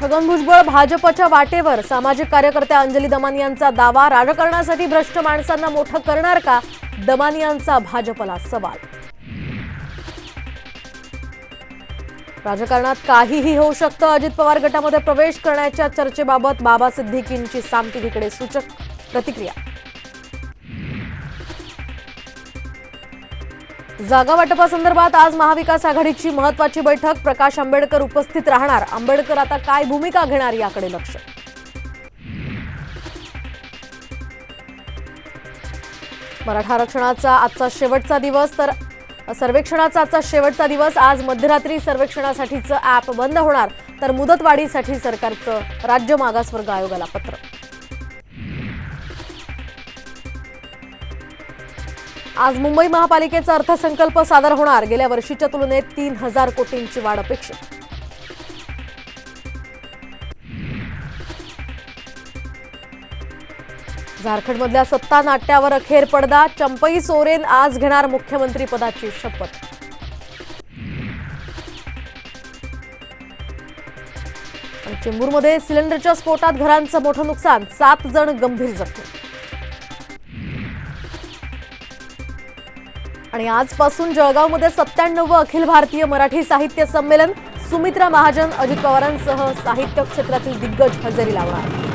छगन भुजबळ भाजपच्या वाटेवर सामाजिक कार्यकर्त्या अंजली दमानी यांचा दावा राजकारणासाठी भ्रष्ट माणसांना मोठं करणार का? दमानी यांचा भाजपला सवाल. राजकारणात काहीही होऊ शकतं. अजित पवार गटामध्ये प्रवेश करण्याच्या चर्चेबाबत बाबा सिद्दीकींची सामटिकीकडे सूचक प्रतिक्रिया. जागा वाटपासंदर्भात आज महाविकास आघाडीची महत्वाची बैठक. प्रकाश आंबेडकर उपस्थित राहणार. आंबेडकर आता काय भूमिका घेणार याकडे लक्ष? मराठा आरक्षणाचा आजचा शेवटचा दिवस. तर सर्वेक्षणाचा आजचा शेवटचा दिवस. आज मध्यरात्री सर्वेक्षणासाठीचं ॲप बंद होणार. तर मुदतवाढीसाठी सरकारचं राज्य मागासवर्ग आयोगाला पत्र. आज मुंबई महापालिकेचा अर्थसंकल्प सादर होणार. गेल्या वर्षीच्या तुलनेत तीन हजार कोटींची वाढ अपेक्षित. झारखंडमधल्या सत्ता नाट्यावर अखेर पडदा. चंपई सोरेन आज घेणार मुख्यमंत्री पदाची शपथ. चेंबूरमध्ये सिलेंडरच्या स्फोटात घरांचं मोठं नुकसान. सात जण गंभीर जखमी. आणि आजपासून जळगावमध्ये सत्त्याण्णव अखिल भारतीय मराठी साहित्य संमेलन सुमित्रा महाजन अजित पवारांसह साहित्य क्षेत्रातील दिग्गज हजेरी लावणार.